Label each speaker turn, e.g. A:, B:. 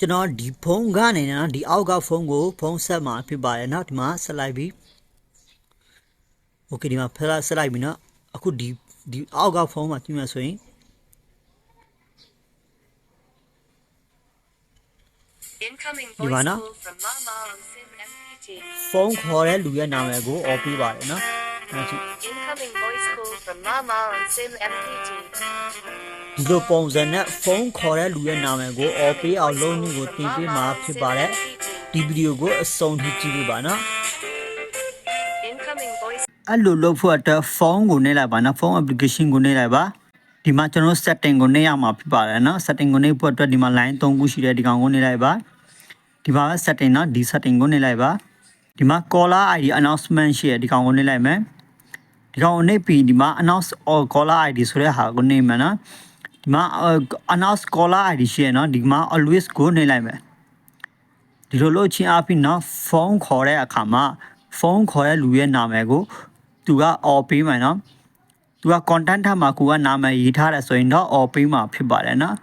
A: ကျွန်တော်ဒီဖုန်းကနေနော်ဒီအောက်ကဖုန်းကိုဖုန်းဆက်မှာဖြစ်ပါတယ်နော်ဒီမှာဆက်လိုက်ပြီโอเคဒီမှာဖက်ဆက်လိုက်ပြီနော်အခုဒီဒီအောက်ကဖုန်းမှာကြည့်မှဆိုရင်
B: Incoming
A: Di
B: voice
A: ba, no?
B: call from Mama on SIM MPT.
A: ဖုန်းခေါ်တဲ့လူရဲ့နာမည်ကိုအော်ပေးပါတယ်နော်အဲ့ဒါကြည့်
B: Incoming voice call from Mama on SIM MPT.
A: ဒီလိုပုံစံနဲ့ဖုန်းခေါ်တဲ့လူရဲ့နာမည်ကိုအော်ပေးအောင်လုပ်နည်းကိုတင်ပေးမှာဖြစ်ပါတယ်ဒီဗီဒီယိုကိုအဆုံးထိကြည့်ပေးပါနော်
B: Incoming voice
A: အဲ့လိုလုပ်ဖို့အတွက်ဖုန်းကိုနှိပ်လိုက်ပါနော်ဖုန်း application ကိုနှိပ်လိုက်ပါဒီမှာကျွန်တော် setting ကိုနှိပ်ရမှာဖြစ်ပါတယ်နော် setting ကိုနှိပ်ဖို့အတွက်ဒီမှာ line 3ခုရှိတယ်ဒီကောင်ကိုနှိပ်လိုက်ပါဒီမှာ setting နော်ဒီ setting ကိုနှိပ်လိုက်ပါဒီမှာ caller ID announcement ရှိတယ်ဒီကောင်ကိုနှိပ်လိုက်မယ်ဒီကောင်ကိုနှိပ်ပြီးဒီမှာ announce or caller ID ဆိုတဲ့ဟာကိုနှိပ်မယ်နော် ဒီမှာ announce caller ID ရှိရနော်ဒီမှာ always ကိုနှိပ်လိုက်မယ်ဒီလိုလုပ်ချင်းအပြင်နော်ဖုန်းခေါ်တဲ့အခါမှာဖုန်းခေါ်တဲ့လူရဲ့နာမည်ကိုသူက all ပေးမယ်နော်သူက content ထပ်မှာကိုကနာမည်ရေးထားတယ်ဆိုရင်တော့ all ပေးမှာဖြစ်ပါတယ်နော်